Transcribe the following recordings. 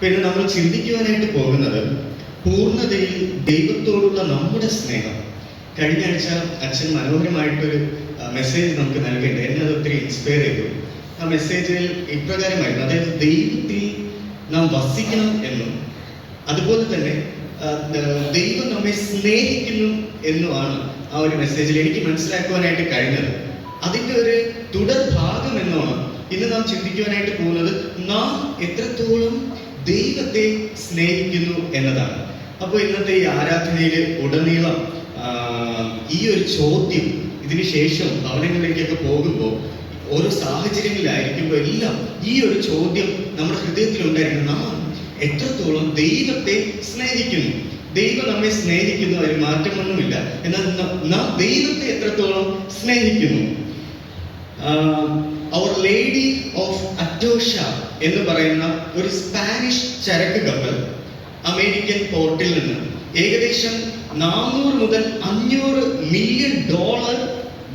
പിന്നെ നമ്മൾ ചിന്തിക്കുവാനായിട്ട് പോകുന്നത് പൂർണതയിൽ ദൈവത്തോടുള്ള നമ്മുടെ സ്നേഹം. കഴിഞ്ഞ ആഴ്ച അച്ഛൻ മനോഹരമായിട്ടൊരു മെസ്സേജ് നമുക്ക് നൽകേണ്ടത് എന്നെ അത് ഒത്തിരി ഇൻസ്പയർ ചെയ്തു. ആ മെസ്സേജിൽ ഇപ്രകാരമായിരുന്നു. അതായത് ദൈവത്തിൽ നാം വസിക്കണം എന്നും അതുപോലെ തന്നെ ദൈവം നമ്മെ സ്നേഹിക്കുന്നു എന്നുമാണ് ആ ഒരു മെസ്സേജിൽ എനിക്ക് മനസ്സിലാക്കുവാനായിട്ട് കഴിഞ്ഞത്. അതിന്റെ ഒരു തുടർ ഭാഗം എന്നോണം ഇന്ന് നാം ചിന്തിക്കുവാനായിട്ട് പോകുന്നത്. നാം എത്രത്തോളം ദൈവത്തെ സ്നേഹിക്കുന്നു എന്നതാണ്. അപ്പോൾ ഇന്നത്തെ ഈ ആരാധനയിൽ ഉടനീളം ഈ ഒരു ചോദ്യം ഇതിനു ശേഷം ഭവനങ്ങളിലേക്കൊക്കെ പോകുമ്പോൾ ഓരോ സാഹചര്യങ്ങളിലായിരിക്കുമ്പോൾ എല്ലാം ഈ ഒരു ചോദ്യം നമ്മുടെ ഹൃദയത്തിൽ ഉണ്ടായിരിക്കും നാം എത്രത്തോളം ദൈവത്തെ സ്നേഹിക്കുന്നു? ദൈവം നമ്മെ സ്നേഹിക്കുന്നു അതിൽ മാറ്റമൊന്നുമില്ല. എന്നാൽ നാം ദൈവത്തെ എത്രത്തോളം സ്നേഹിക്കുന്നു? അവർ ലേഡി ഓഫ് അറ്റോഷ എന്ന് പറയുന്ന ഒരു സ്പാനിഷ് ചരക്ക് കപ്പൽ അമേരിക്കൻ പോർട്ടിൽ നിന്ന് ഏകദേശം നാനൂറ് മുതൽ അഞ്ഞൂറ് മില്യൺ ഡോളർ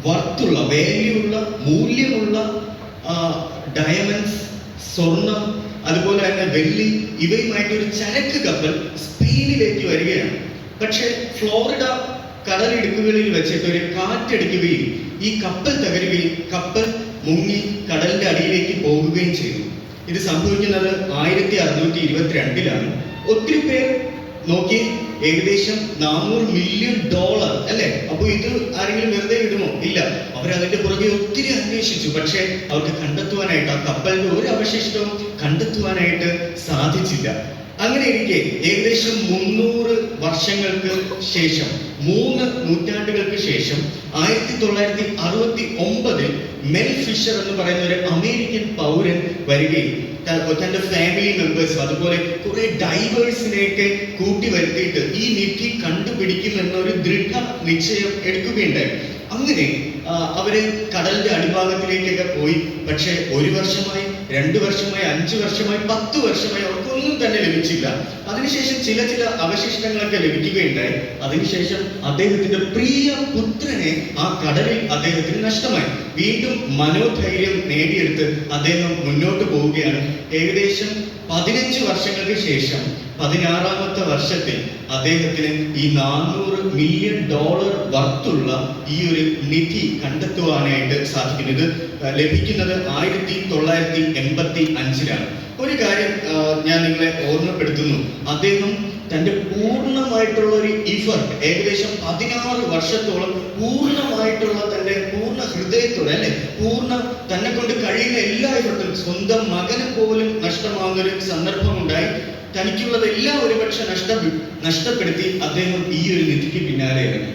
വർത്തുള്ള വാല്യുള്ള മൂല്യമുള്ള ഡയമണ്ട്സ് സ്വർണം അതുപോലെ തന്നെ വെള്ളി ഇവയുമായിട്ട് ഒരു ചരക്ക് കപ്പൽ സ്പെയിനിലേക്ക് വരികയാണ്. പക്ഷേ ഫ്ലോറിഡ കടലിടുക്കുകളിൽ വെച്ചിട്ട് ഒരു കാറ്റടിക്കുകയും ഈ കപ്പൽ തകരുകയും കപ്പൽ മുങ്ങി കടലിന്റെ അടിയിലേക്ക് പോകുകയും ചെയ്തു. ഇത് സംഭവിക്കുന്നത് ആയിരത്തി അറുന്നൂറ്റി ഇരുപത്തിരണ്ടിലാണ് ഒത്തിരി പേർ നോക്കി ഏകദേശം നാനൂറ് മില്യൺ ഡോളർ അല്ലേ? അപ്പോൾ ഇത് ആരെങ്കിലും വെറുതെ ഇടുമോ? ഇല്ല. അവർ അതിന്റെ പുറകെ ഒത്തിരി അന്വേഷിച്ചു. പക്ഷേ അവർക്ക് കണ്ടെത്തുവാനായിട്ട് ആ കപ്പലിന്റെ ഒരു അവശിഷ്ടവും കണ്ടെത്തുവാനായിട്ട് സാധിച്ചില്ല. അങ്ങനെ ഇരിക്കെ ഏകദേശം മുന്നൂറ് വർഷങ്ങൾക്ക് ശേഷം മൂന്ന് നൂറ്റാണ്ടുകൾക്ക് ശേഷം ആയിരത്തി തൊള്ളായിരത്തി അറുപത്തി ഒമ്പതിൽ മെൽ ഫിഷർ എന്ന് പറയുന്ന ഒരു അമേരിക്കൻ പൗരൻ വരികയും തന്റെ ഫാമിലി മെമ്പേഴ്സും അതുപോലെ കുറെ ഡൈവേഴ്സിനെയൊക്കെ കൂട്ടി വരുത്തിയിട്ട് ഈ നിധി കണ്ടുപിടിക്കും എന്നൊരു ദൃഢ നിശ്ചയം എടുക്കുകയുണ്ടായി. അങ്ങനെ അവർ കടലിന്റെ അടിഭാഗത്തിലേക്കൊക്കെ പോയി. പക്ഷെ ഒരു വർഷമായി രണ്ടു വർഷമായി അഞ്ചു വർഷമായി പത്ത് വർഷമായി അവർക്കൊന്നും തന്നെ ലഭിച്ചില്ല. അതിനുശേഷം ചില ചില അവശിഷ്ടങ്ങളൊക്കെ ലഭിക്കുകയുണ്ടായി. അതിനുശേഷം അദ്ദേഹത്തിന്റെ പ്രിയ പുത്രനെ ആ കടലിൽ അദ്ദേഹത്തിന് നഷ്ടമായി. വീണ്ടും മനോധൈര്യം നേടിയെടുത്ത് അദ്ദേഹം മുന്നോട്ട് പോവുകയാണ്. ഏകദേശം പതിനഞ്ച് വർഷങ്ങൾക്ക് ശേഷം പതിനാറാമത്തെ വർഷത്തിൽ അദ്ദേഹത്തിന് ഈ നാനൂറ് മില്യൺ ഡോളർ വർത്തുള്ള ഈ ഒരു നിധി കണ്ടെത്തുവാനായിട്ട് സാധിക്കുന്നത് ലഭിക്കുന്നത് ആയിരത്തി തൊള്ളായിരത്തി എൺപത്തി അഞ്ചിലാണ്. ഒരു കാര്യം ഞാൻ നിങ്ങളെ ഓർമ്മപ്പെടുത്തുന്നു. അദ്ദേഹം തന്റെ പൂർണമായിട്ടുള്ള ഒരു ഇഫർട്ട് ഏകദേശം പതിനാറ് വർഷത്തോളം പൂർണമായിട്ടുള്ള തന്റെ പൂർണ ഹൃദയത്തോടെ അല്ലെ? പൂർണ തന്നെ കൊണ്ട് കഴിയുന്ന എല്ലാ ഇഫർട്ടും സ്വന്തം മകനെ പോലും നഷ്ടമാകുന്ന ഒരു സന്ദർഭം ഉണ്ടായി തനിക്കുള്ളതെല്ലാം ഒരുപക്ഷെ നഷ്ട നഷ്ടപ്പെടുത്തി അദ്ദേഹം ഈ ഒരു നിധിക്ക് പിന്നാലെ ഇറങ്ങി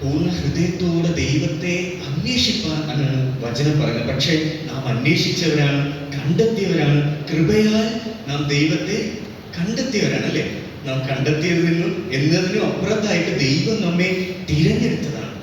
പൂർണ ഹൃദയത്തോടെ ദൈവത്തെ അന്വേഷിപ്പാൻ എന്നാണ് വചനം പറയുന്നത്. പക്ഷേ നാം അന്വേഷിച്ചവരാണ് കണ്ടെത്തിയവരാണ്. കൃപയാൽ നാം ദൈവത്തെ കണ്ടെത്തിയവരാണ് അല്ലേ? നാം കണ്ടെത്തിയതിൽ നിന്നും എന്നതിനും അപ്പുറത്തായിട്ട് ദൈവം നമ്മെ തിരഞ്ഞെടുത്തതാണ്.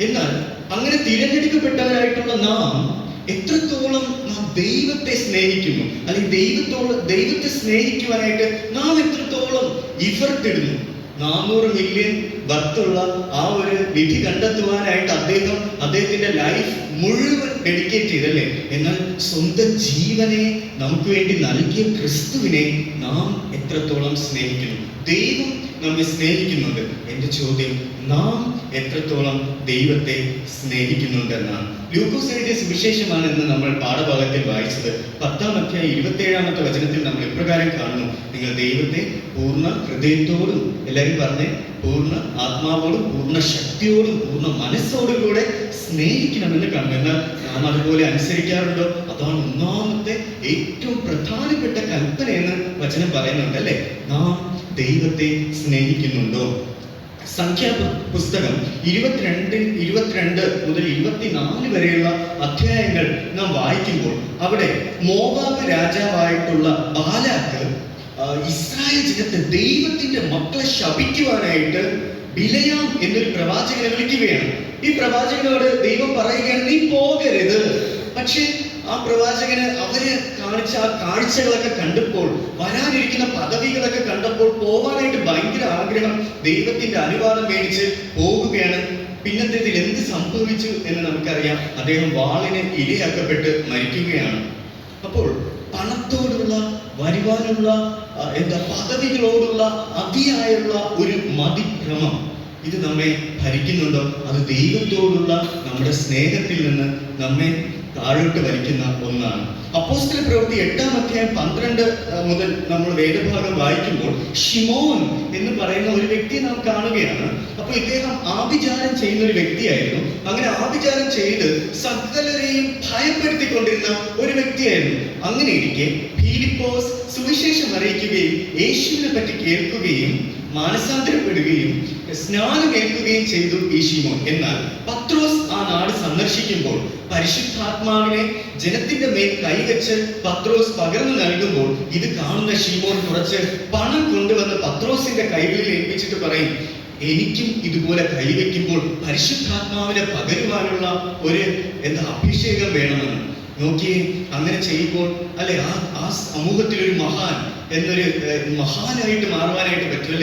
എന്നാൽ അങ്ങനെ തിരഞ്ഞെടുക്കപ്പെട്ടവരായിട്ടുള്ള നാം എത്രത്തോളം നാം ദൈവത്തെ സ്നേഹിക്കുന്നു അല്ലെങ്കിൽ ദൈവത്തോളം ദൈവത്തെ സ്നേഹിക്കുവാനായിട്ട് നാം എത്രത്തോളം ഇഫർട്ട് ഇടുന്നു? നാനൂറ് മില്യൺ വർത്തുള്ള ആ ഒരു വിധി കണ്ടെത്തുവാനായിട്ട് അദ്ദേഹം അദ്ദേഹത്തിന്റെ ലൈഫ് മുഴുവൻ ഡെഡിക്കേറ്റ് ചെയ്തല്ലേ? എന്നാൽ സ്വന്തം ജീവനെ നമുക്ക് വേണ്ടി നൽകിയ ക്രിസ്തുവിനെ നാം എത്രത്തോളം സ്നേഹിക്കുന്നു? ദൈവം നമ്മെ സ്നേഹിക്കുന്നുണ്ട്. എന്റെ ചോദ്യം നാം എത്രത്തോളം ദൈവത്തെ സ്നേഹിക്കുന്നുണ്ടെന്നാണ് ലൂക്കോസ് എഴുതിയ സുവിശേഷമാണ് നമ്മൾ പാഠഭാഗത്തിൽ വായിച്ചത്. പത്താം അധ്യായം ഇരുപത്തേഴാമത്തെ വചനത്തിൽ നമ്മൾ ഇപ്രകാരം കാണുന്നു? നിങ്ങൾ ദൈവത്തെ പൂർണ ഹൃദയത്തോടും എല്ലാവരും പറഞ്ഞ് പൂർണ ആത്മാവോടും പൂർണ ശക്തിയോടും പൂർണ മനസ്സോടും കൂടെ സ്നേഹിക്കണമെന്ന് കാണുന്നു. എന്നാൽ നാം അതുപോലെ അനുസരിക്കാറുണ്ടോ? അതാണ് ഒന്നാമത്തെ ഏറ്റവും പ്രധാനപ്പെട്ട കൽപ്പന എന്ന് വചനം പറയുന്നുണ്ട് അല്ലേ? നാം ദൈവത്തെ സ്നേഹിക്കുന്നുണ്ടോ? സംഖ്യാ പുസ്തകം ഇരുപത്തിരണ്ട് ഇരുപത്തിരണ്ട് മുതൽ ഇരുപത്തിനാല് വരെയുള്ള അധ്യായങ്ങൾ നാം വായിക്കുമ്പോൾ അവിടെ മോബാബ് രാജാവായിട്ടുള്ള ബാലാക്ക് ഇസ്രായേൽ ജനത്തെ ദൈവത്തിന്റെ മക്കളെ ശപിക്കുവാനായിട്ട് ബിലയാം എന്നൊരു പ്രവാചകനെ വിളിക്കുകയാണ്. ഈ പ്രവാചകനോട് ദൈവം പറയുകയാണ് നീ പോകരുത്. പക്ഷേ ആ പ്രവാചകന് അവർ കാണിച്ച ആ കാഴ്ചകളൊക്കെ കണ്ടപ്പോൾ വരാനിരിക്കുന്ന പദവികളൊക്കെ കണ്ടപ്പോൾ പോവാനായിട്ട് ഭയങ്കര ആഗ്രഹം ദൈവത്തിന്റെ അനുവാദം മേടിച്ച് പോവുകയാണ് പിന്നത്തേതിൽ എന്ത് സംഭവിച്ചു എന്ന് നമുക്കറിയാം. അദ്ദേഹം വാളിന് ഇരയാക്കപ്പെട്ട് മരിക്കുകയാണ്. അപ്പോൾ പണത്തോടുള്ള വരുവാനുള്ള എന്താ പദവികളോടുള്ള അതിയായുള്ള ഒരു മതിക്രമം ഇത് നമ്മെ ഭരിക്കുന്നുണ്ടോ? അത് ദൈവത്തോടുള്ള നമ്മുടെ സ്നേഹത്തിൽ നിന്ന് നമ്മെ താഴോട്ട് വലിക്കുന്ന ഒന്നാണ്. അപ്പോസ്റ്റൽ പ്രവൃത്തി എട്ടാം അധ്യായം പന്ത്രണ്ട് മുതൽ നമ്മൾ വേദഭാഗം വായിക്കുമ്പോൾ ഷിമോൻ എന്ന് പറയുന്ന ഒരു വ്യക്തി നാം കാണുകയാണ്. അപ്പോൾ ഇദ്ദേഹം ആഭിചാരം ചെയ്യുന്ന ഒരു വ്യക്തിയായിരുന്നു. അങ്ങനെ ആഭിചാരം ചെയ്ത് സകലരെയും ഭയപ്പെടുത്തിക്കൊണ്ടിരുന്ന ഒരു വ്യക്തിയായിരുന്നു. അങ്ങനെ ഇരിക്കെ ഫിലിപ്പോസ് സുവിശേഷം അറിയിക്കുകയും യേശുവിനെ പറ്റി കേൾക്കുകയും മാനസാന്തരപ്പെടുകയും സ്നാനം ഏൽക്കുകയും ചെയ്തു ഈ ഷിമോൻ എന്നാൽ പത്രോസ് നാട് സന്ദർശിക്കുമ്പോൾ പരിശുദ്ധാത്മാവിനെ ജനത്തിന്റെ മേൽ കൈവച്ച് പത്രോസ് പകർന്നു നൽകുമ്പോൾ ഇത് കാണുന്ന ഷീമോൻ കുറച്ച് പണം കൊണ്ടുവന്ന് പത്രോസിന്റെ കൈകളിൽ ഏൽപ്പിച്ചിട്ട് പറയും എനിക്കും ഇതുപോലെ കൈവയ്ക്കുമ്പോൾ പരിശുദ്ധാത്മാവിനെ പകരുവാനുള്ള ഒരു എന്താ അഭിഷേകം വേണമെന്ന്. നോക്കിയേ അങ്ങനെ ചെയ്യുമ്പോൾ അല്ലെ ആ ആ സമൂഹത്തിലൊരു മഹാൻ എന്നൊരു മഹാനായിട്ട് മാറുവാനായിട്ട് പറ്റും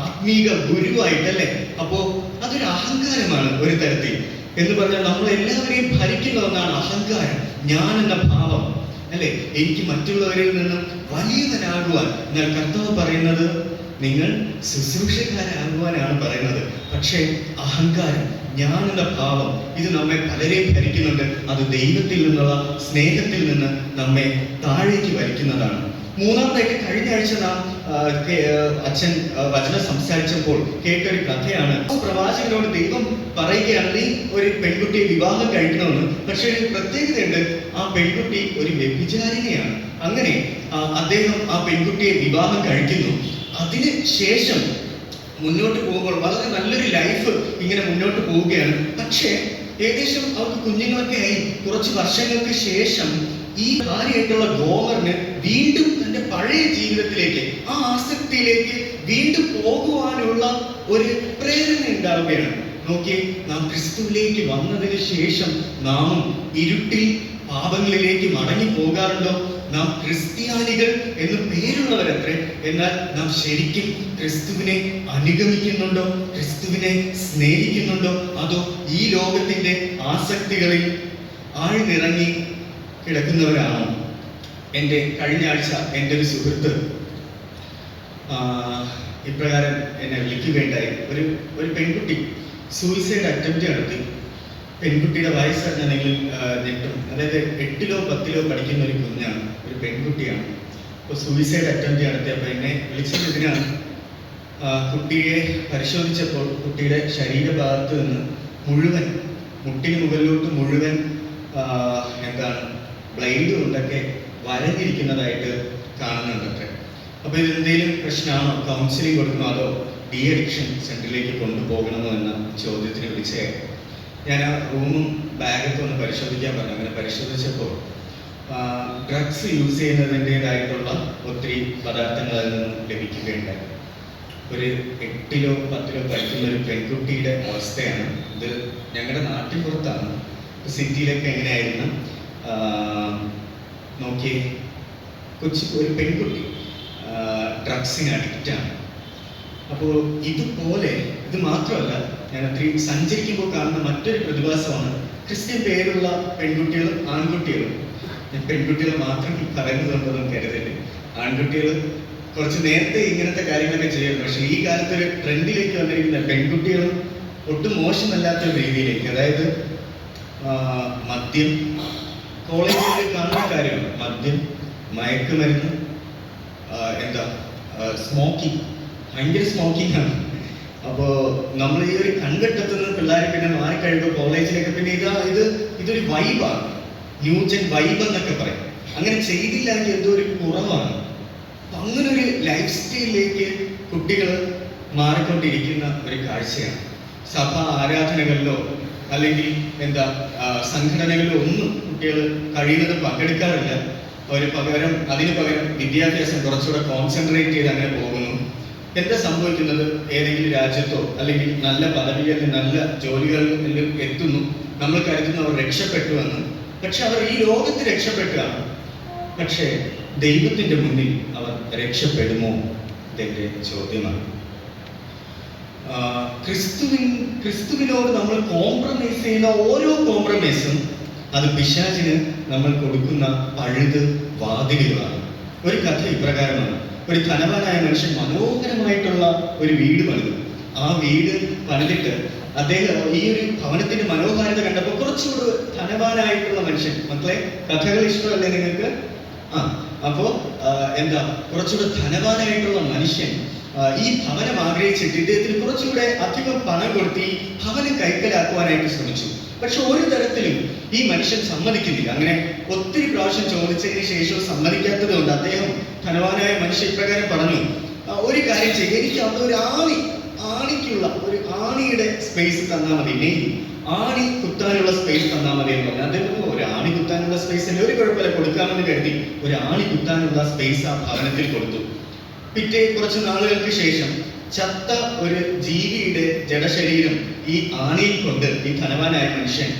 ആത്മീക ഗുരുവായിട്ടല്ലേ അപ്പോ അതൊരു അഹങ്കാരമാണ് ഒരു തരത്തിൽ. എന്ന് പറഞ്ഞാൽ നമ്മൾ എല്ലാവരെയും ഭരിക്കുന്ന ഒന്നാണ് അഹങ്കാരം ഞാൻ എന്ന ഭാവം. അല്ലെ? എനിക്ക് മറ്റുള്ളവരിൽ നിന്നും വലിയവനാകുവാൻ എന്നാൽ കർത്താവ് പറയുന്നത് നിങ്ങൾ ശുശ്രൂഷക്കാരാകുവാനാണ് പറയുന്നത്. പക്ഷേ അഹങ്കാരം ഞാൻ എന്ന ഭാവം ഇത് നമ്മെ പലരെയും ഭരിക്കുന്നുണ്ട്. അത് ദൈവത്തിൽ നിന്നുള്ള സ്നേഹത്തിൽ നിന്ന് നമ്മെ താഴേക്ക് വലിക്കുന്നതാണ്. മൂന്നാമതായിട്ട് കഴിഞ്ഞ ആഴ്ച നാം അച്ഛൻ വചനം സംസാരിച്ചപ്പോൾ കേട്ടൊരു കഥയാണ്. പ്രവാചകനോട് ദൈവം പറയുകയാണ് നീ ഒരു പെൺകുട്ടിയെ വിവാഹം കഴിക്കണമെന്ന്. പക്ഷേ ഒരു പ്രത്യേകതയുണ്ട്. ആ പെൺകുട്ടി ഒരു വ്യഭിചാരിണിയാണ്. അങ്ങനെ അദ്ദേഹം ആ പെൺകുട്ടിയെ വിവാഹം കഴിക്കുന്നു. അതിന് ശേഷം മുന്നോട്ട് പോകുമ്പോൾ വളരെ നല്ലൊരു ലൈഫ് ഇങ്ങനെ മുന്നോട്ട് പോവുകയാണ്. പക്ഷേ ഏകദേശം അവർക്ക് കുഞ്ഞുങ്ങളൊക്കെ ആയി. കുറച്ച് വർഷങ്ങൾക്ക് ശേഷം ഈ ഭാര്യയായിട്ടുള്ള ഗോമറിന് വീണ്ടും പഴയ ജീവിതത്തിലേക്ക് ആ ആസക്തിയിലേക്ക് വീണ്ടും പോകുവാനുള്ള ഒരു പ്രേരണ ഉണ്ടാവുകയാണ്. നോക്കിയേ നാം ക്രിസ്തുവിലേക്ക് വന്നതിന് ശേഷം നാം ഇരുട്ടിൽ പാപങ്ങളിലേക്ക് മടങ്ങി പോകാറുണ്ടോ? നാം ക്രിസ്ത്യാനികൾ എന്ന് പേരുള്ളവരത്രേ എന്നാൽ നാം ശരിക്കും ക്രിസ്തുവിനെ അനുഗമിക്കുന്നുണ്ടോ? ക്രിസ്തുവിനെ സ്നേഹിക്കുന്നുണ്ടോ? അതോ ഈ ലോകത്തിന്റെ ആസക്തികളിൽ ആഴ്ന്നിറങ്ങി കിടക്കുന്നവരാണോ? എന്റെ കഴിഞ്ഞ ആഴ്ച എന്റെ ഒരു സുഹൃത്ത് ഇപ്രകാരം എന്നെ വിളിക്കുകയുണ്ടായി. ഒരു ഒരു പെൺകുട്ടി സൂയിസൈഡ് അറ്റംപ്റ്റ് നടത്തി. പെൺകുട്ടിയുടെ വയസ്സറിഞ്ഞെങ്കിൽ ഞെട്ടും. അതായത് എട്ടിലോ പത്തിലോ പഠിക്കുന്ന ഒരു കുഞ്ഞാണ് ഒരു പെൺകുട്ടിയാണ്. അപ്പോൾ സൂയിസൈഡ് അറ്റംപ്റ്റ് നടത്തിയപ്പോൾ എന്നെ വിളിച്ചതിനാണ് കുട്ടിയെ പരിശോധിച്ചപ്പോൾ കുട്ടിയുടെ ശരീരഭാഗത്ത് നിന്ന് മുഴുവൻ മുട്ടിന് മുകളിലോട്ട് മുഴുവൻ എന്താണ് ബ്ലൈഡ് കൊണ്ടൊക്കെ വരഞ്ഞിരിക്കുന്നതായിട്ട് കാണുന്നുണ്ടത്രേ അപ്പോൾ ഇത് എന്തെങ്കിലും പ്രശ്നമാണോ? കൗൺസിലിംഗ് കൊടുക്കണോ അതോ ഡി അഡിക്ഷൻ സെന്ററിലേക്ക് കൊണ്ടുപോകണമോ എന്ന ചോദ്യത്തിന് വിളിച്ചേ. ഞാൻ ആ റൂമും ബാഗൊക്കെ ഒന്ന് പരിശോധിക്കാൻ പറഞ്ഞു. അങ്ങനെ പരിശോധിച്ചപ്പോൾ ഡ്രഗ്സ് യൂസ് ചെയ്യുന്നതിന്റെതായിട്ടുള്ള ഒത്തിരി പദാർത്ഥങ്ങൾ അതിൽ നിന്നും ലഭിക്കുകയുണ്ടായി. ഒരു എട്ടിലോ പത്തിലോ കഴിക്കുന്ന ഒരു പെൺകുട്ടിയുടെ അവസ്ഥയാണ് ഇത് ഞങ്ങളുടെ നാട്ടിൻ പുറത്താണ് സിറ്റിയിലൊക്കെ എങ്ങനെയായിരുന്നു? നോക്കി കൊച്ചി ഒരു പെൺകുട്ടി ഡ്രഗ്സിന് അഡിക്റ്റാണ് അപ്പോൾ ഇതുപോലെ ഇത് മാത്രമല്ല ഞാൻ അത്രയും സഞ്ചരിക്കുമ്പോൾ കാണുന്ന മറ്റൊരു പ്രതിഭാസമാണ് ക്രിസ്ത്യൻ പേരുള്ള പെൺകുട്ടികളും ആൺകുട്ടികളും. ഞാൻ പെൺകുട്ടികൾ മാത്രം പറയുന്നതുണ്ടെന്നും കരുതൽ ആൺകുട്ടികൾ കുറച്ച് നേരത്തെ ഇങ്ങനത്തെ കാര്യങ്ങളൊക്കെ ചെയ്യുന്നു. പക്ഷെ ഈ കാലത്ത് ഒരു ട്രെൻഡിലേക്ക് വന്നിരിക്കുന്ന പെൺകുട്ടികളും ഒട്ടും മോശമല്ലാത്ത രീതിയിലേക്ക് അതായത് മദ്യം കോളേജിൽ കാണുന്ന കാര്യമാണ്. മദ്യം മയക്കുമരുന്ന് എന്താ സ്മോക്കിംഗ് ഭയങ്കര സ്മോക്കിംഗ് ആണ്. അപ്പോൾ നമ്മൾ ഈ ഒരു കൺകെട്ടെത്തുന്ന പിള്ളേർ പിന്നെ മാറിക്കഴിയുമ്പോൾ കോളേജിലൊക്കെ പിന്നെ ഇതാ ഇത് ഇതൊരു വൈബാണ് ന്യൂജൻ വൈബ് എന്നൊക്കെ പറയും. അങ്ങനെ ചെയ്തില്ലെങ്കിൽ എന്തോ ഒരു കുറവാണ്. അങ്ങനെ ഒരു ലൈഫ് സ്റ്റൈലിലേക്ക് കുട്ടികൾ മാറിക്കൊണ്ടിരിക്കുന്ന ഒരു കാഴ്ചയാണ്. സഭ ആരാധനകളിലോ അല്ലെങ്കിൽ എന്താ സംഘടനകളിലോ ഒന്നും കുട്ടികൾ കഴിയുന്നതും പങ്കെടുക്കാറില്ല. അവർ പകരം അതിന് പകരം വിദ്യാഭ്യാസം കുറച്ചുകൂടെ കോൺസെൻട്രേറ്റ് ചെയ്ത് അങ്ങനെ പോകുന്നു. എന്താ സംഭവിക്കുന്നത്? ഏതെങ്കിലും രാജ്യത്തോ അല്ലെങ്കിൽ നല്ല പദവികളിൽ നല്ല ജോലികളിൽ എത്തുന്നു. നമ്മൾ കരുതുന്നു അവർ രക്ഷപ്പെട്ടു എന്ന് പക്ഷെ അവർ ഈ ലോകത്ത് രക്ഷപ്പെട്ടുകയാണ് പക്ഷേ ദൈവത്തിന്റെ മുന്നിൽ അവർ രക്ഷപ്പെടുമോ? ഇതെന്റെ ചോദ്യമാണ്. ക്രിസ്തുവിൻ ക്രിസ്തുവിനോട് നമ്മൾ കോംപ്രമൈസ് ചെയ്യുന്ന ഓരോ കോംപ്രമൈസും അത് പിശാചിന് നമ്മൾ കൊടുക്കുന്ന പഴുത് വാതിലുകളാണ്. ഒരു കഥ ഇപ്രകാരമാണ്. ഒരു ധനവാനായ മനുഷ്യൻ മനോഹരമായിട്ടുള്ള ഒരു വീട് പണിതു. ആ വീട് പണിതിട്ട് അദ്ദേഹം ഈ ഒരു ഭവനത്തിന്റെ മനോഹാരിത കണ്ടപ്പോൾ കുറച്ചുകൂടി ധനവാനായിട്ടുള്ള മനുഷ്യൻ. മക്കളെ കഥകൾ ഇഷ്ടമല്ലേ നിങ്ങൾക്ക്? ആ അപ്പോ എന്താ കുറച്ചുകൂടെ ധനവാനായിട്ടുള്ള മനുഷ്യൻ ഈ ഭവനം ആഗ്രഹിച്ചിട്ട് ഇദ്ദേഹത്തിന് കുറച്ചുകൂടെ അധികം പണം കൊടുത്ത് ഭവനം കൈക്കലാക്കുവാനായിട്ട് ശ്രമിച്ചു. പക്ഷെ ഒരു തരത്തിലും ഈ മനുഷ്യൻ സമ്മതിക്കുന്നില്ല. അങ്ങനെ ഒത്തിരി പ്രാവശ്യം ചോദിച്ചതിന് ശേഷം സമ്മതിക്കാത്തത് കൊണ്ട് അദ്ദേഹം ധനവാനായ മനുഷ്യൻ ഇപ്രകാരം പറഞ്ഞു ഒരു കാര്യം ചെയ്യുക എനിക്ക് അവിടെ ഒരു ആണി ആണിക്കുള്ള ഒരു ആണിയുടെ സ്പേസ് തന്നാൽ മതി. നെയ് ആണി കുത്താനുള്ള സ്പേസ് തന്നാൽ മതി എന്ന് പറഞ്ഞു. അദ്ദേഹം ഒരു ആണി കുത്താനുള്ള സ്പേസ് ഒരു കുഴപ്പമില്ല. കൊടുക്കാമെന്ന് കരുതി ഒരു ആണി കുത്താനുള്ള സ്പേസ് ആ ഭവനത്തിൽ കൊടുത്തു. പിറ്റേ കുറച്ച് നാളുകൾക്ക് ശേഷം ചത്ത ഒരു ജീവിയുടെ ജഡശരീരം ഈ ആണിയിൽ കൊണ്ട് ഈ ധനവാനായ മനുഷ്യൻ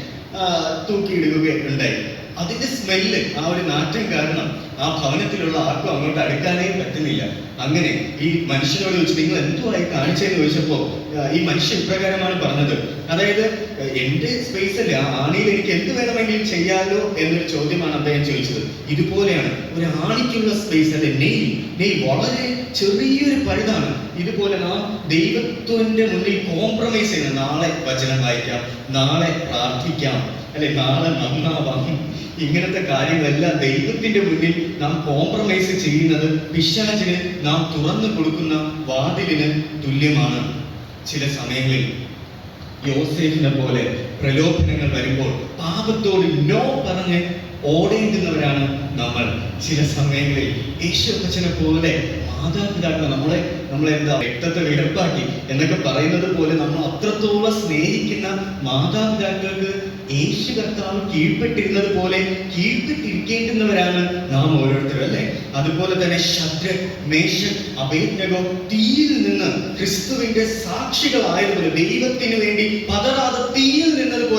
തൂക്കിയിടുകയുണ്ടായി അതിന്റെ സ്മെല്ല് ആ ഒരു നാറ്റം കാരണം ആ ഭവനത്തിലുള്ള ആർക്കും അങ്ങോട്ട് അടുക്കാനേ പറ്റുന്നില്ല. അങ്ങനെ ഈ മനുഷ്യനോട് ചോദിച്ചു നിങ്ങൾ എന്തുവായി കാണിച്ചതെന്ന് ചോദിച്ചപ്പോ ഈ മനുഷ്യൻ ഇപ്രകാരമാണ് പറഞ്ഞത്. അതായത് "എ- എന്റെ സ്പേസ് അല്ല ആണിയിൽ എനിക്ക് എന്ത് വേണമെങ്കിലും ചെയ്യാലോ എന്നൊരു ചോദ്യമാണ് അദ്ദേഹം ചോദിച്ചത്. ഇതുപോലെയാണ്. ഒരു ആണിക്കുള്ള സ്പേസ് അല്ലെ നെയ് നെയ് വളരെ ചെറിയൊരു പഴുതാണ്. ഇതുപോലെ നാം ദൈവത്വന്റെ മുന്നിൽ കോംപ്രമൈസ് ചെയ്യുന്ന നാളെ വചനം വായിക്കാം നാളെ പ്രാർത്ഥിക്കാം അല്ലെ നാളെ നന്നാവാം. ഇങ്ങനത്തെ കാര്യങ്ങളെല്ലാം ദൈവത്തിന്റെ മുന്നിൽ നാം കോംപ്രമൈസ് ചെയ്യുന്നത് പിശാചിന് നാം തുറന്നു കൊടുക്കുന്ന വാതിലിന് തുല്യമാണ്. ചില സമയങ്ങളിൽ യോസേഫിനെ പോലെ പ്രലോഭനങ്ങൾ വരുമ്പോൾ പാപത്തോട് നോ പറഞ്ഞ് ഓടേണ്ടുന്നവരാണ് നമ്മൾ. ചില സമയങ്ങളിൽ ഈശ്വരച്ചനെ പോലെ മാതാപിതാക്കൾ നമ്മളെ നമ്മളെ എന്താ രക്തത്തെ വിടപ്പാക്കി എന്നൊക്കെ പറയുന്നത് പോലെ നമ്മൾ അത്രത്തോളം സ്നേഹിക്കുന്ന മാതാപിതാക്കൾക്ക് യേശു കർത്താവ് കീഴ്പ്പെട്ടിരുന്നത് പോലെ കീഴ്പ്പെട്ടിരിക്കേണ്ടുന്നവരാണ് നാം ഓരോരുത്തരും അല്ലെ? അതുപോലെ തന്നെ ശദ്ര മേശൻ അഭേജ്ഞകോ തീയിൽ നിന്ന് ക്രിസ്തുവിന്റെ സാക്ഷികളായതുപോലെ ദൈവത്തിന് വേണ്ടി പതറാതെ തീയിൽ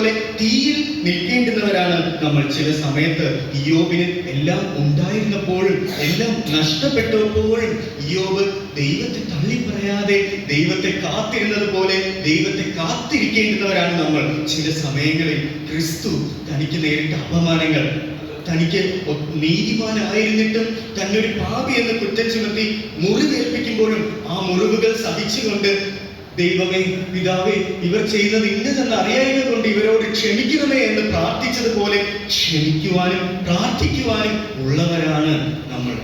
നിന്നതുപോലെ തീയിൽ നിൽക്കേണ്ടുന്നവരാണ് നമ്മൾ. ചില സമയത്ത് ഇയോബിന് എല്ലാം ഉണ്ടായിരുന്നപ്പോഴും എല്ലാം നഷ്ടപ്പെട്ടപ്പോഴും ഇയോബ് ദൈവത്തെ തള്ളി പറയാതെ ദൈവത്തെ കാത്തിരുന്നത് പോലെ ദൈവത്തെ കാത്തിരിക്കേണ്ടുന്നവരാണ് നമ്മൾ. ചില സമയങ്ങളിൽ ക്രിസ്തു തനിക്ക് നേരിട്ട അപമാനങ്ങൾ തനിക്ക് നീതിമാനായിരുന്നിട്ടും തന്നെ ഒരു പാപി എന്ന് കുറ്റം ചുമത്തി മുറിവേൽപ്പിക്കുമ്പോഴും ആ മുറിവുകൾ സഹിച്ചുകൊണ്ട് ദൈവമേ പിതാവേ ഇവർ ചെയ്തത് ഇന്നതെന്ന് അറിയായ്മ കൊണ്ട് ഇവരോട് ക്ഷമിക്കണമേ എന്ന് പ്രാർത്ഥിച്ചതുപോലെ ക്ഷമിക്കുവാനും പ്രാർത്ഥിക്കുവാനും ഉള്ളവരാണ് നമ്മൾ.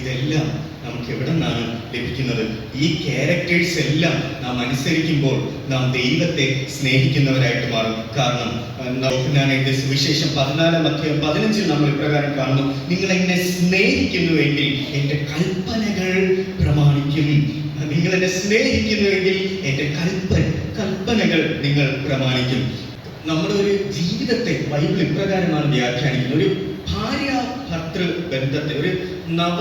ഇതെല്ലാം നമുക്ക് എവിടെ നിന്നാണ് ലഭിക്കുന്നത്? ഈ ക്യാരക്ടേഴ്സ് എല്ലാം നാം അനുസരിക്കുമ്പോൾ നാം ദൈവത്തെ സ്നേഹിക്കുന്നവരായിട്ട് മാറും. കാരണം എന്റെ സുവിശേഷം പതിനാലാം അധ്യായം പതിനഞ്ചിൽ നമ്മൾ ഇപ്രകാരം കാണുന്നു. നിങ്ങൾ എന്നെ സ്നേഹിക്കുന്നുവെങ്കിൽ എന്റെ കൽപ്പനകൾ പ്രമാണിക്കും. നിങ്ങൾ എന്നെ സ്നേഹിക്കുന്നുവെങ്കിൽ എന്റെ കൽപ്പന കൽപ്പനകൾ നിങ്ങൾ പ്രമാണിക്കും. നമ്മുടെ ഒരു ജീവിതത്തെ ബൈബിൾ ഇപ്രകാരമാണ് വ്യാഖ്യാനിക്കുന്നത്. ഒരു ഭാര്യ ഭർത്തൃ ബന്ധത്തെ ഒരു നവ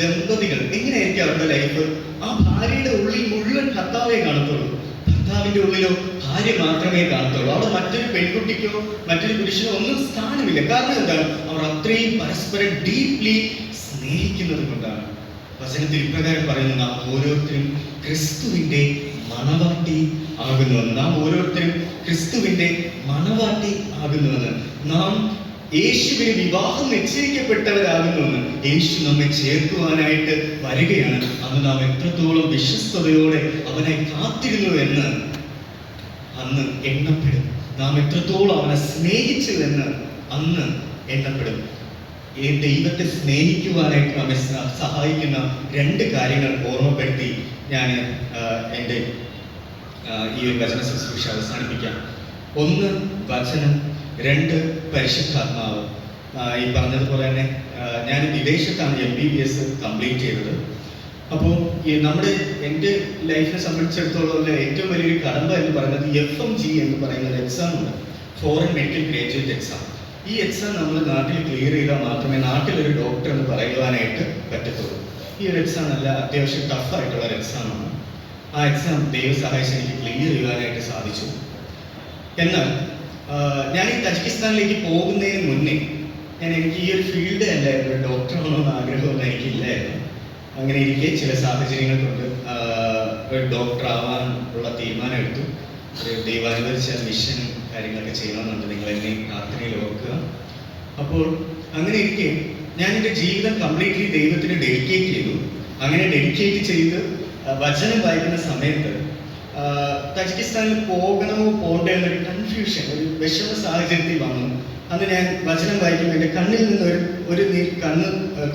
ദമ്പതികൾ എങ്ങനെയായിരിക്കും അവരുടെ ലൈഫ്? ആ ഭാര്യയുടെ ഉള്ളിൽ മുഴുവൻ ഭർത്താവേ കാണത്തുള്ളൂ. ഭർത്താവിന്റെ ഉള്ളിലോ ഭാര്യ മാത്രമേ കാണത്തുള്ളൂ. അവിടെ മറ്റൊരു പെൺകുട്ടിക്കോ മറ്റൊരു പുരുഷനോ ഒന്നും സ്ഥാനമില്ല. കാരണം എന്താണ്? അവർ അത്രയും പരസ്പരം ഡീപ്ലി സ്നേഹിക്കുന്നത് കൊണ്ടാണ്. വചനത്തിൽ ഇപ്രകാരം പറയുന്നത് നാം ഓരോരുത്തരും ക്രിസ്തുവിന്റെ മണവാട്ടി ആകുന്നുവെന്ന്. നാം ഓരോരുത്തരും ക്രിസ്തുവിന്റെ മണവാട്ടി ആകുന്നുവെന്ന്. നാം യേശുവിന് വിവാഹം നിശ്ചയിക്കപ്പെട്ടവരാകുന്നുവെന്ന്. യേശു നമ്മെ ചേർക്കുവാനായിട്ട് വരികയാണ്. അന്ന് നാം എത്രത്തോളം വിശ്വസ്തയോടെ അവനെ കാത്തിരുന്നു എന്ന് അന്ന് എണ്ണപ്പെടും. നാം എത്രത്തോളം അവനെ സ്നേഹിച്ചു എന്ന് അന്ന് എണ്ണപ്പെടും. ഈ ദൈവത്തെ സ്നേഹിക്കുവാനായിട്ട് നമ്മെ സഹായിക്കുന്ന രണ്ട് കാര്യങ്ങൾ ഓർമ്മപ്പെടുത്തി ഞാൻ എന്റെ ഈ ഒരു വചന ശുശ്രൂഷ അവസാനിപ്പിക്കാം. ഒന്ന് വചനം. രണ്ട് പരിശുദ്ധാത്മാവ്. ഈ പറഞ്ഞതുപോലെ തന്നെ ഞാൻ വിദേശത്താണ് M B B S complete ചെയ്തത്. അപ്പോൾ ഈ നമ്മുടെ എന്റെ ലൈഫിനെ സംബന്ധിച്ചിടത്തോളം ഏറ്റവും വലിയൊരു കടമ്പ എന്ന് പറയുന്നത് എഫ് എം ജി എന്ന് പറയുന്ന ഒരു എക്സാം ഉണ്ട്. ഫോറിൻ മെഡിക്കൽ ഗ്രാജുവേറ്റ് എക്സാം ഈ എക്സാം നമ്മൾ നാട്ടിൽ ക്ലിയർ ചെയ്താൽ മാത്രമേ നാട്ടിലൊരു ഡോക്ടർ എന്ന് പറയുവാനായിട്ട് പറ്റത്തുള്ളൂ. ഈ ഒരു എക്സാം നല്ല അത്യാവശ്യം ടഫായിട്ടുള്ള ഒരു എക്സാമാണ് ആ എക്സാം ദൈവ സഹായിച്ച് എനിക്ക് ക്ലിയർ ചെയ്യുവാനായിട്ട് സാധിച്ചു. എന്നാൽ ഞാൻ ഈ തജിക്കിസ്ഥാനിലേക്ക് പോകുന്നതിന് മുന്നേ ഞാൻ എനിക്ക് ഈ ഒരു ഫീൽഡ് അല്ലായിരുന്നു ഡോക്ടർ ആണോന്ന് ആഗ്രഹമൊന്നും എനിക്കില്ലായിരുന്നു. അങ്ങനെ ഇരിക്കെ ചില സാഹചര്യങ്ങൾ കൊണ്ട് ഒരു ഡോക്ടർ ആവാൻ ഉള്ള തീരുമാനം എടുത്തു. ഒരു ദൈവാനുവദിച്ച മിഷൻ കാര്യങ്ങളൊക്കെ ചെയ്യണമെന്നുണ്ട്. നിങ്ങൾ എന്നെ പ്രാർത്ഥനയിൽ ഓർക്കുക. അപ്പോൾ അങ്ങനെ ഇരിക്കെ ഞാൻ എന്റെ ജീവിതം കംപ്ലീറ്റ്ലി ദൈവത്തിന് ഡെഡിക്കേറ്റ് ചെയ്തു. അങ്ങനെ ഡെഡിക്കേറ്റ് ചെയ്ത് വചനം വായിക്കുന്ന സമയത്ത് തജിക്കിസ്ഥാനിൽ പോകണമോ പോകണ്ടേ എന്നൊരു കൺഫ്യൂഷൻ ഒരു വിഷമ സാഹചര്യത്തിൽ വന്നു. അന്ന് ഞാൻ വചനം വായിക്കുമ്പോൾ എന്റെ കണ്ണിൽ നിന്ന് ഒരു ഒരു നീർ കണ്ണ്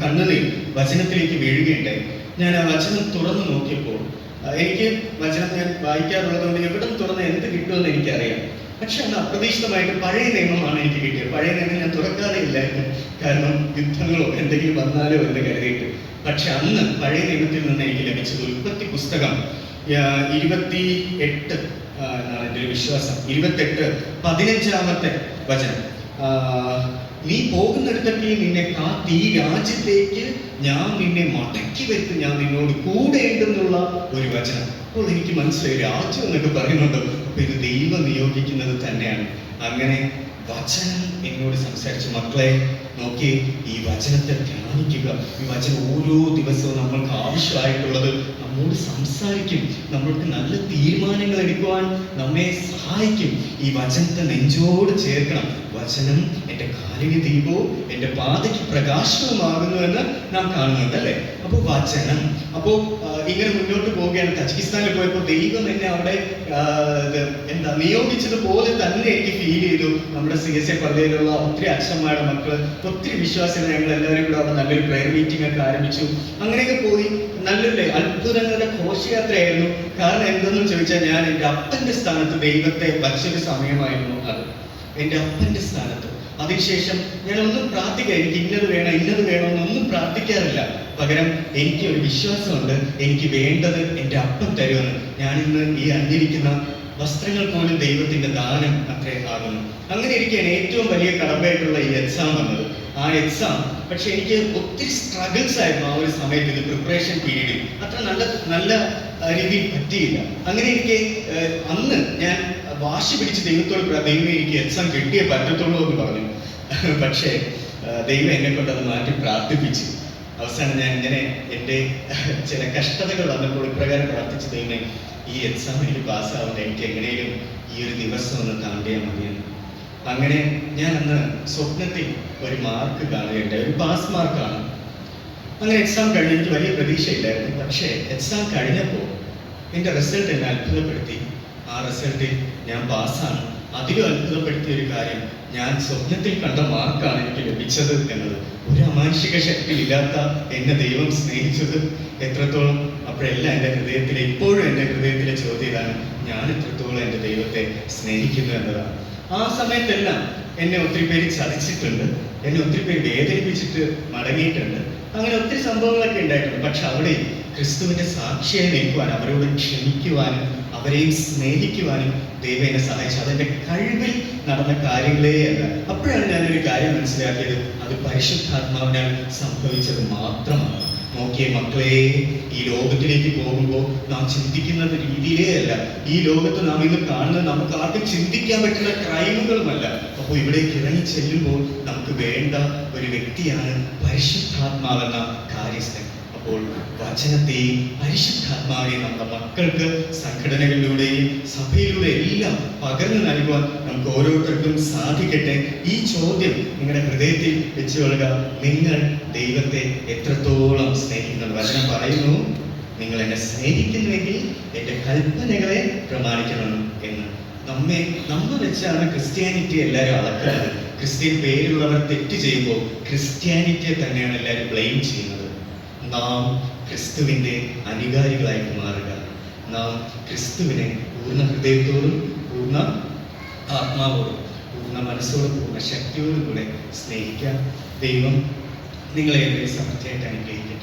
കണ്ണുനീർ വചനത്തിലേക്ക് വീഴുകയുണ്ടായി. ഞാൻ ആ വചനം തുറന്നു നോക്കിയപ്പോൾ എനിക്ക് വചനം ഞാൻ വായിക്കാറുള്ളതുകൊണ്ട് എവിടെ നിന്ന് തുറന്ന് എന്ത് കിട്ടുമെന്ന് എനിക്കറിയാം. പക്ഷെ അന്ന് അപ്രതീക്ഷിതമായിട്ട് പഴയ നിയമമാണ് എനിക്ക് കിട്ടിയത്. പഴയ നിയമം ഞാൻ തുറക്കാതെ ഇല്ലായിരുന്നു കാരണം യുദ്ധങ്ങളോ എന്തെങ്കിലും വന്നാലോ എന്ന് കരുതിയിട്ട്. പക്ഷെ അന്ന് പഴയ നിയമത്തിൽ നിന്ന് എനിക്ക് ലഭിച്ചത് ഉൽപ്പത്തി പുസ്തകം ഇരുപത്തി എട്ട് എന്നാണ് എന്റെ ഒരു വിശ്വാസം. ഇരുപത്തെട്ട് പതിനഞ്ചാമത്തെ വചനം. നീ പോകുന്നിടത്തൊക്കെ നിന്നെ കാത്ത് ഈ രാജ്യത്തേക്ക് ഞാൻ നിന്നെ മടക്കി വരുത്തും ഞാൻ നിന്നോട് കൂടെ ഉണ്ടെന്നുള്ള ഒരു വചനം. അപ്പോൾ എനിക്ക് മനസ്സിലായി രാജ്യം എന്നൊക്കെ പറയുന്നുണ്ട്. അപ്പൊ ഇത് ദൈവം നിയോഗിക്കുന്നത് തന്നെയാണ്. അങ്ങനെ വചനം എന്നോട് സംസാരിച്ചു മക്കളെ നോക്കി ഈ വചനത്തെ ധ്യാനിക്കുക. ഈ വചനം ഓരോ ദിവസവും നമ്മൾക്ക് ആവശ്യമായിട്ടുള്ളത് നമ്മോട് സംസാരിക്കും. നമ്മൾക്ക് നല്ല തീരുമാനങ്ങൾ എടുക്കുവാൻ നമ്മെ സഹായിക്കും. ഈ വചനത്തെ നെഞ്ചോട് ചേർക്കണം. വചനം എന്റെ കാലിന് ദീപവും എന്റെ പാതയ്ക്ക് പ്രകാശവുമാകുന്നു എന്ന് നാം കാണുന്നുണ്ട് അല്ലേ അപ്പോൾ വചനം അപ്പോൾ ഇങ്ങനെ മുന്നോട്ട് പോവുകയാണ്. തജിക്കിസ്ഥാനിൽ പോയപ്പോൾ ദൈവം എന്നെ അവിടെ എന്താ നിയോഗിച്ചതുപോലെ തന്നെ എനിക്ക് ഫീൽ ചെയ്തു. നമ്മുടെ സി എസ് എ പള്ളിയിലുള്ള ഒത്തിരി അച്ഛന്മാരുടെ മക്കൾ ഒത്തിരി വിശ്വാസികൾ ഞങ്ങൾ എല്ലാവരും കൂടെ അവിടെ നല്ലൊരു പ്രയർ മീറ്റിംഗ് ഒക്കെ ആരംഭിച്ചു. അങ്ങനെയൊക്കെ പോയി. നല്ലൊരു അത്ഭുതങ്ങളുടെ ഘോഷയാത്രയായിരുന്നു. കാരണം എന്തെന്ന് ചോദിച്ചാൽ ഞാൻ എന്റെ അപ്പന്റെ സ്ഥാനത്ത് ദൈവത്തെ വച്ചൊരു സമയമായിരുന്നു അത്. എന്റെ അപ്പന്റെ സ്ഥാനത്ത്. അതിനുശേഷം ഞാൻ ഒന്നും പ്രാർത്ഥിക്കുക എനിക്ക് ഇന്നത് വേണം ഇന്നത് വേണം എന്നൊന്നും പ്രാർത്ഥിക്കാറില്ല. പകരം എനിക്ക് ഒരു വിശ്വാസമുണ്ട്. എനിക്ക് വേണ്ടത് എന്റെ അപ്പം തരുമെന്ന് ഞാൻ ഇന്ന് ഈ അണിഞ്ഞിരിക്കുന്ന വസ്ത്രങ്ങൾ പോലും ദൈവത്തിന്റെ ദാനം അത്രേ ആകുന്നു. അങ്ങനെ ഇരിക്കുകയാണ് ഏറ്റവും വലിയ കടമ്പയായിട്ടുള്ള ഈ എക്സാം വന്നത് ആ എക്സാം പക്ഷെ എനിക്ക് ഒത്തിരി സ്ട്രഗിൾസ് ആയിരുന്നു ആ ഒരു സമയത്ത്. ഇത് പ്രിപ്പറേഷൻ പീരീഡിൽ അത്ര നല്ല നല്ല രീതിയിൽ പറ്റിയില്ല. അങ്ങനെ എനിക്ക് അന്ന് ഞാൻ വാശി പിടിച്ച് ദൈവത്തോട് ദൈവം എനിക്ക് എക്സാം കിട്ടിയേ പറ്റത്തുള്ളൂ എന്ന് പറഞ്ഞു. പക്ഷേ ദൈവം എന്നെ കൊണ്ട് അത് മാറ്റി പ്രാർത്ഥിപ്പിച്ചു. അവസാനം ഞാൻ ഇങ്ങനെ എന്റെ ചില കഷ്ടതകൾ വന്നപ്പോൾ ഇപ്രകാരം പ്രാർത്ഥിച്ചു ദൈവമേ ഈ എക്സാമിൽ പാസ്സാവുന്ന എനിക്ക് എങ്ങനെയും ഈ ഒരു ദിവസം ഒന്ന് താണ്ടിയാൽ മതിയെന്ന് അങ്ങനെ ഞാൻ അന്ന് സ്വപ്നത്തിൽ ഒരു മാർക്ക് കാണുകയുണ്ടായി. ഒരു പാസ് മാർക്കാണ് അങ്ങനെ എക്സാം കഴിഞ്ഞ് എനിക്ക് വലിയ പ്രതീക്ഷയില്ലായിരുന്നു. പക്ഷേ എക്സാം കഴിഞ്ഞപ്പോൾ എന്റെ റിസൾട്ട് എന്നെ അത്ഭുതപ്പെടുത്തി. ആ റിസൾട്ടിൽ ഞാൻ പാസ്സാണ് അധികം അത്ഭുതപ്പെടുത്തിയ ഒരു കാര്യം ഞാൻ സ്വപ്നത്തിൽ കണ്ട മാർക്കാണ് എനിക്ക് ലഭിച്ചത് എന്നത്. ഒരു അമാനുഷിക ശക്തി ഇല്ലാത്ത എന്നെ ദൈവം സ്നേഹിച്ചത് എത്രത്തോളം അപ്പോഴെല്ലാം എന്റെ ഹൃദയത്തിൽ ഇപ്പോഴും എന്റെ ഹൃദയത്തിലെ ചോദ്യം ഞാൻ എത്രത്തോളം എന്റെ ദൈവത്തെ സ്നേഹിക്കുന്നു എന്നതാണ്. ആ സമയത്തെല്ലാം എന്നെ ഒത്തിരി പേര് ചതിച്ചിട്ടുണ്ട് എന്നെ ഒത്തിരി പേര് വേദനിപ്പിച്ചിട്ട് മടങ്ങിയിട്ടുണ്ട്. അങ്ങനെ ഒത്തിരി സംഭവങ്ങളൊക്കെ ഉണ്ടായിട്ടുണ്ട്. പക്ഷെ അവിടെ ക്രിസ്തുവിന്റെ സാക്ഷിയായി നിൽക്കുവാൻ അവരോട് ക്ഷമിക്കുവാനും അവരെയും സ്നേഹിക്കുവാനും ദൈവം എന്നെ സഹായിച്ചു. അതെന്റെ കഴിവിൽ നടന്ന കാര്യങ്ങളേ അല്ല. അപ്പോഴാണ് ഞാനൊരു കാര്യം മനസ്സിലാക്കിയത്. അത് പരിശുദ്ധാത്മാവിനാൽ സംഭവിച്ചത് മാത്രമാണ്. നോക്കിയ മക്കളെ ഈ ലോകത്തിലേക്ക് പോകുമ്പോൾ നാം ചിന്തിക്കുന്ന രീതിയിലേ അല്ല. ഈ ലോകത്ത് നാം ഇന്ന് കാണുന്നത് നമുക്ക് ആർക്കും ചിന്തിക്കാൻ പറ്റുന്ന ക്രൈമുകളുമല്ല. അപ്പോൾ ഇവിടേക്ക് ഇറങ്ങി ചെല്ലുമ്പോൾ നമുക്ക് വേണ്ട ഒരു വ്യക്തിയാണ് പരിശുദ്ധാത്മാവെന്ന കാര്യസ്ഥൻ. അപ്പോൾ വചനത്തെയും പരിശുദ്ധാത്മാവിനെയും നമ്മുടെ മക്കൾക്ക് സംഘടനകളിലൂടെയും സഭയിലൂടെ എല്ലാം പകർന്നു നൽകുവാൻ നമുക്ക് ഓരോരുത്തർക്കും സാധിക്കട്ടെ. ഈ ചോദ്യം നിങ്ങളുടെ ഹൃദയത്തിൽ വെച്ചുകൊള്ളുക നിങ്ങൾ ദൈവത്തെ എത്രത്തോളം സ്നേഹിക്കുന്നു വചനം പറയുന്നു. നിങ്ങൾ എന്നെ സ്നേഹിക്കുന്നുവെങ്കിൽ എന്റെ കൽപ്പനകളെ പ്രമാണിക്കണം എന്ന്. നമ്മെ നമ്മൾ വെച്ചാണ് ക്രിസ്ത്യാനിറ്റി എല്ലാവരും അളക്കുന്നത്. ക്രിസ്ത്യൻ പേരുള്ളവർ തെറ്റ് ചെയ്യുമ്പോൾ ക്രിസ്ത്യാനിറ്റിയെ തന്നെയാണ് എല്ലാവരും ബ്ലെയിം ചെയ്യുന്നത്. നാം ക്രിസ്തുവിന്റെ അനുകാരികളായി മാറുക. നാം ക്രിസ്തുവിനെ പൂർണ ഹൃദയത്തോടും പൂർണ ആത്മാവോടും പൂർണ മനസ്സോടും പൂർണ ശക്തിയോടും കൂടെ സ്നേഹിക്കാം. ദൈവം നിങ്ങളെ സമർത്ഥയായിട്ട് അനുഗ്രഹിക്കട്ടെ.